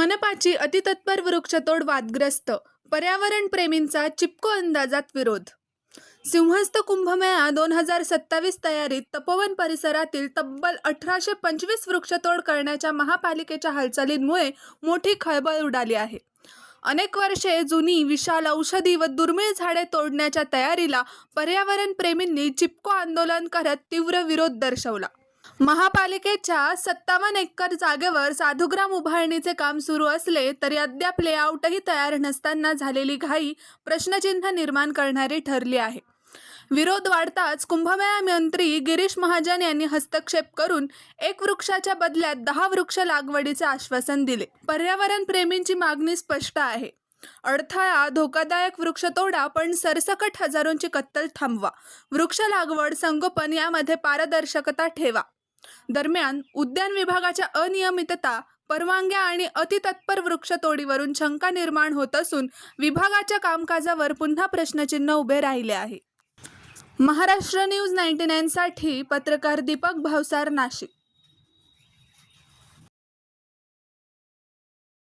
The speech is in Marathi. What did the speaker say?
मनपाची अतितत्पर वृक्षतोड वादग्रस्त पर्यावरण प्रेमींचा चिपको अंदाजात विरोध. सिंहस्थ कुंभमेळा दोन हजार सत्तावीस तयारीत तपोवन परिसरातील तब्बल अठराशे पंचवीस वृक्षतोड करण्याच्या महापालिकेच्या हालचालींमुळे मोठी खळबळ उडाली आहे. अनेक वर्षे जुनी विशाल औषधी व दुर्मिळ झाडे तोडण्याच्या तयारीला पर्यावरण प्रेमींनी चिपको आंदोलन करत तीव्र विरोध दर्शवला. महापालिकेच्या सत्तावन्न एकर जागेवर साधुग्राम उभारणीचे काम सुरू असले तरी अद्याप लेआउटही तयार नसताना झालेली घाई प्रश्नचिन्ह निर्माण करणारी ठरली आहे. विरोध वाढताच कुंभमेळा मंत्री गिरीश महाजन यांनी हस्तक्षेप करून एक वृक्षाच्या बदल्यात दहा वृक्ष लागवडीचे आश्वासन दिले. पर्यावरण प्रेमींची मागणी स्पष्ट आहे. अडथळा धोकादायक वृक्ष तोडा पण सरसकट हजारोंची कत्तल थांबवा. वृक्ष लागवड संगोपन यामध्ये पारदर्शकता ठेवा. दरम्यान उद्यान विभागाच्या अनियमितता परवानग्या आणि अतितत्पर वृक्षतोडीवरून शंका निर्माण होत असून विभागाच्या कामकाजावर पुन्हा प्रश्नचिन्ह उभे राहिले आहे. महाराष्ट्र न्यूज नाईन्टी नाईनसाठी पत्रकार दीपक भावसार नाशिक.